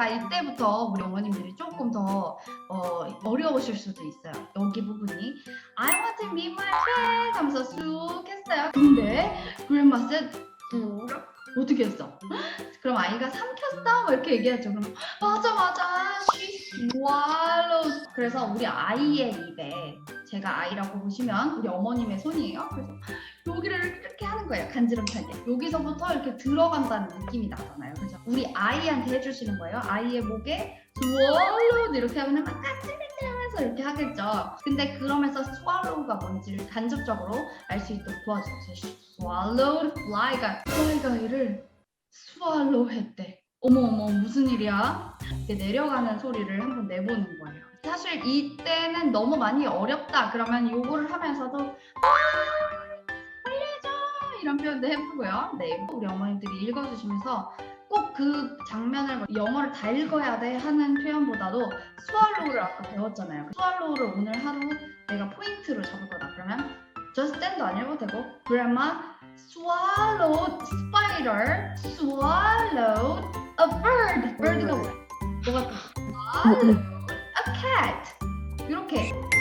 이때부터 우리 어머님들이 조금 더 어, 어려우실 수도 있어요. 여기 부분이 I want to meet my friend 하면서 쑥 했어요. 근데 grandma said 쑥 어떻게 했어? 그럼 아이가 삼켰어? 뭐 이렇게 얘기하죠. 그럼 맞아 맞아 she swallowed 그래서 우리 아이의 입에 제가 아이라고 보시면 우리 어머님의 손이에요. 그래서 거예요. 간지럼타게. 여기서부터 이렇게 들어간다는 느낌이 나잖아요. 그래서 우리 아이한테 해주시는 거예요. 아이의 목에 swallowed 이렇게 하면 막 까칠까칠하면서 이렇게 하겠죠. 근데 그러면서 swallow가 뭔지를 간접적으로 알 수 있도록. 그래서 swallowed fly가 fly가 이를 swallow 했대. 어머 어머 무슨 일이야? 이렇게 내려가는 소리를 한번 내보는 거예요. 사실 이때는 너무 많이 어렵다 그러면 요거를 하면서도 이런 표현도 해보고요. 네, 우리 어머님들이 읽어주시면서 꼭 그 장면을 뭐 영어를 다 읽어야 돼 하는 표현보다도 스왈로우를 아까 배웠잖아요. 스왈로우를 오늘 하루 내가 포인트로 잡을 거다. 그러면 just stand 안 읽어도 되고 grandma swallowed spider swallowed a bird bird가 뭐야? 뭐가 또 swallowed